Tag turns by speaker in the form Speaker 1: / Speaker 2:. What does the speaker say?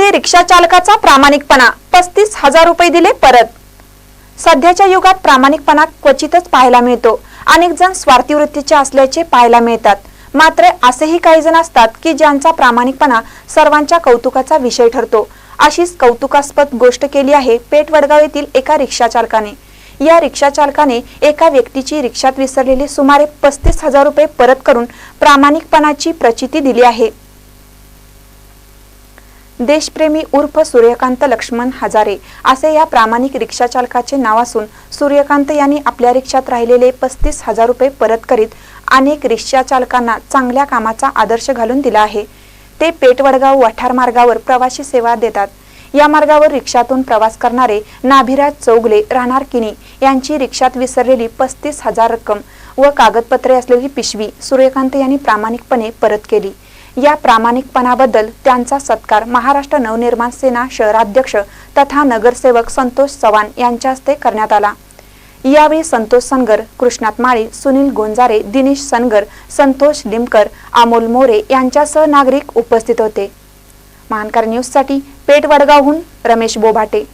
Speaker 1: मध्ये रिक्षा चालकाचा प्रामाणिकपणा पस्तीस हजार रुपये दिले परत. सध्याच्या युगात प्रामाणिकपणा क्वचितच पाहायला मिळतो. अनेक जण स्वार्थी वृत्तीचे असल्याचे पाहायला मिळतात. मात्र असेही काही जण असतात की ज्यांचा प्रामाणिकपणा सर्वांच्या कौतुकाचा विषय ठरतो. अशीच कौतुकास्पद गोष्ट केली आहे पेठ वडगाव येथील एका रिक्षा चालकाने. या रिक्षा चालकाने एका व्यक्तीची रिक्षात विसरलेले सुमारे पस्तीस हजार रुपये परत करून प्रामाणिकपणाची प्रचिती दिली आहे. देशप्रेमी उर्फ सूर्यकांत लक्ष्मण हजारे असे या प्रामाणिक रिक्षा चालकाचे नाव असून सूर्यकांत यांनी आपल्या रिक्षात राहिलेले पस्तीस हजार रुपये परत करीत अनेक रिक्षा चालकांना चांगल्या कामाचा आदर्श घालून दिला आहे. ते पेटवडगाव वठार मार्गावर प्रवासी सेवा देतात. या मार्गावर रिक्षातून प्रवास करणारे नाभिराज चौगले राहणार किनी यांची रिक्षात विसरलेली पस्तीस हजार रक्कम व कागदपत्रे असलेली पिशवी सूर्यकांत यांनी प्रामाणिकपणे परत केली. या प्रामाणिकपणाबद्दल त्यांचा सत्कार महाराष्ट्र नवनिर्माण सेना शहराध्यक्ष तथा नगरसेवक संतोष चव्हाण यांच्या हस्ते करण्यात आला. यावेळी संतोष सनगर कृष्णात माळी सुनील गोंजारे दिनेश सनगर संतोष लिमकर अमोल मोरे यांच्यासह नागरिक उपस्थित होते. महानकर न्यूजसाठी पेठ वडगावहून रमेश बोभाटे.